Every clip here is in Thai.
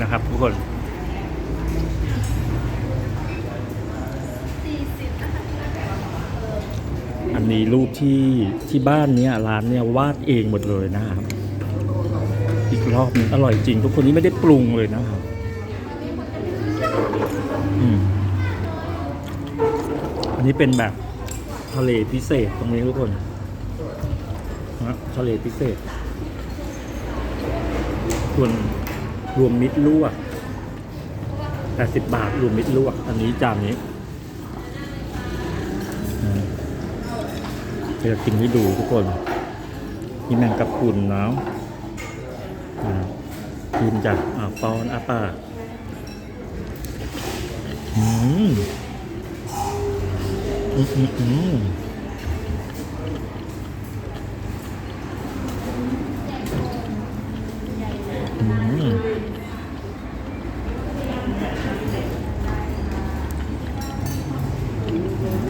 นะครับทุกคนอันนี้รูปที่ที่บ้านเนี้ยร้านเนี้ยวาดเองหมดเลยนะครับ อีกรอบหนึงอร่อยจริง ทุกคนนี้ไม่ได้ปรุงเลยนะครับอันนี้เป็นแบบทะเลพิเศษตรงนี้ทุกคนนะทะเลพิเศษส่วน รวมมิตรลวก80บบาทรวมมิตรลวก อันนี้จานนี้เดี๋ยวกินให้ดูทุกคนนี่แมงกะพรุนเนาะกินจากอ่าปอนอาปาอืมอืมอืมอืมอืม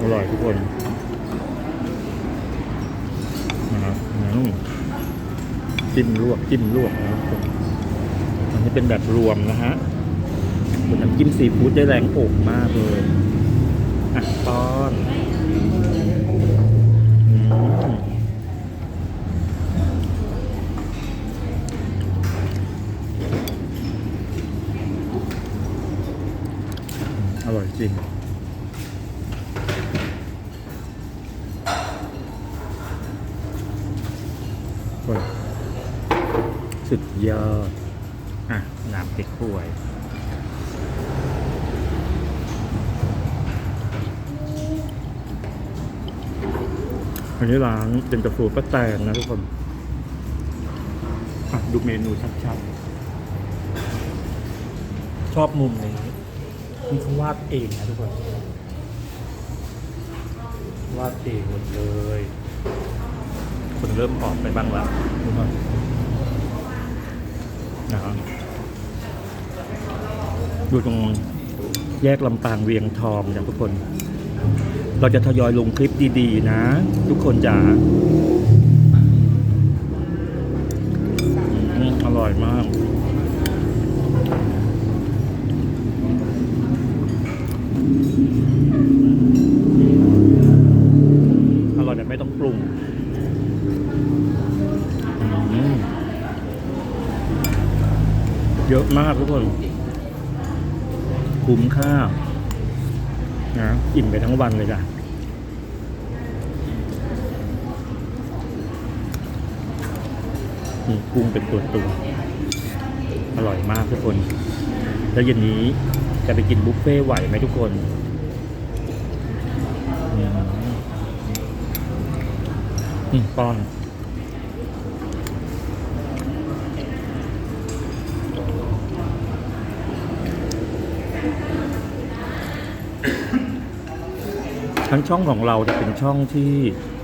อร่อย ทุกคนนะครับจิ้มลวกจิ้มลวกนะครับทุกคนอันนี้เป็นแบบรวมนะฮะเป็นน้ำจิ้มซีฟู้ดได้แรงอกมากเลยอะป้อนอืมอร่อยจริง โอ้ย สุดยอด อะ น้ำพริกป่วยอันนี้ร้านเป็นตะฟูป้าแตงนะทุกคนอะดูเมนูชัดๆ ชอบมุมนี้นี่เขาวาดเองนะทุกคน วาดเองหมดเลย คนเริ่มออกไปบ้างแล้วทุกคนนะครับอยู่ตรงแยกลำปางเวียงทองนะทุกคน เราจะทยอยลงคลิปดีๆนะ ทุกคนจ๋าอืมอร่อยมาก เยอะมากทุกคน คุ้มค่านะอิ่มไปทั้งวันเลยจ้ะนี่กุ้งเป็นตัวตัวอร่อยมากทุกคน แล้วเย็นนี้จะไปกินบุฟเฟ่ไหวไหมทุกคนนี่ป้อน ทั้งช่องของเราจะเป็นช่องที่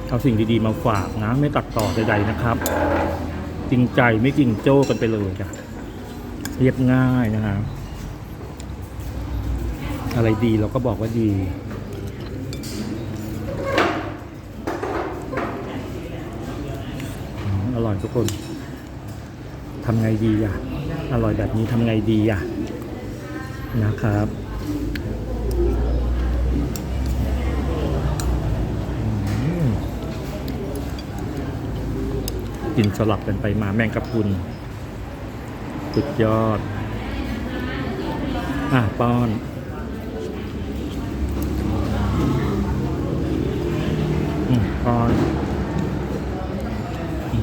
เอาสิ่งดีๆมาฝากนะ ไม่ตัดต่อใดๆนะครับ จริงใจไม่จริงโจ้กันไปเลยจ้ะเรียบง่ายนะฮะอะไรดีเราก็บอกว่าดี อร่อยทุกคนทำไงดีอะ อร่อยแบบนี้ทำไงดีอะ นะครับ กินสลับกันไปมาแมงกะพรุนสุดยอด อะ ป้อนอืมป้อนอ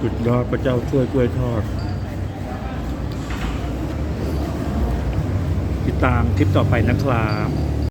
สุดยอดพระเจ้าช่วยกล้วยทอด ติดตามคลิปต่อไปนะครับ